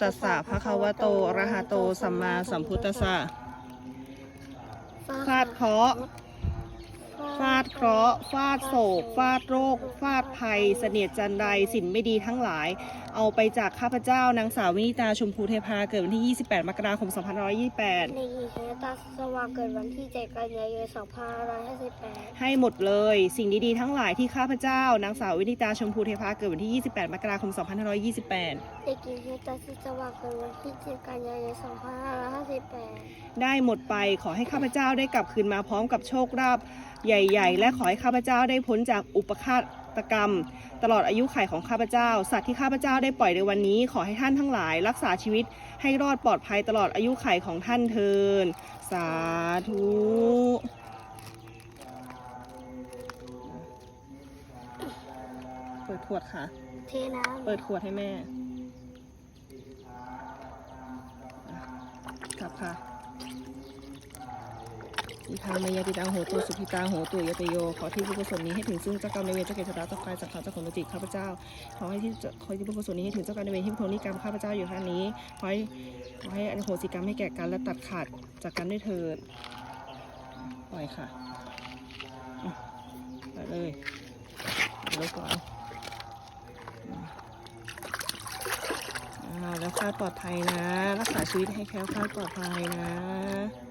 ตัสสะภะคะวะโตอะระหะโตสัมมาสัมพุทธัสสะฟาดเคราะห์ ฟาดเคราะห์ฟาดโศก ฟาดโรค ฟาดภัย เสนียดจันไรสิ่งไม่ดีทั้งหลาย เอาไปจากข้าพเจ้านางสาววินิตาชมพูเทพาเกิดวันที่ 28 มกราคม 2528ในหญิงเฮตาสว่างเกิดวันที่ 7 กันยายน 2558 ให้หมดเลย สิ่งดีๆทั้งหลายที่ข้าพเจ้านางสาววินิตาชมพูเทพาเกิดวันที่ 28 มกราคม 2528 เด็กหญิงเฮตาสว่างเกิดวันที่ 7 กันยายน 2558 ได้หมดไปขอให้ข้าพเจ้าได้กลับคืนมาพร้อมกับโชคลาภใหญ่ ๆ และขอให้ข้าพเจ้าได้พ้นจากอุปฆาตกรรม ตลอดอายุไขของข้าพเจ้า สัตว์ที่ข้าพเจ้าได้ปล่อยในวันนี้ ขอให้ท่านทั้งหลาย รักษาชีวิตให้รอดปลอดภัยตลอดอายุไขของท่านเทินสาธุเปิดขวดค่ะ เทน้ำเปิดขวดให้แม่ กลับค่ะ อีทางมายาติตังโหตุสุพิตังโหตุยตโย ขอที่บุญกุศลนี้ให้ถึงซึ่งเจ้ากรรมในเวรเจ้าเกศชะตาเจ้าไฟสักขาเจ้าของจิตข้าพเจ้า ขอให้ที่ขอที่บุญกุศลนี้ให้ถึงเจ้ากรรมในเวรที่ทนนิกรรมข้าพเจ้าอยู่ท่านนี้ ขอให้ขอให้อโหสิกรรมให้แก่กันและตัดขาดจากกันด้วยเถิดปล่อยค่ะอืมปล่อยเลยเดี๋ยวก่อนอ่าแล้วคลาดปลอดภัยนะ รักษาชีวิตให้แคล้วคลาดปลอดภัยนะ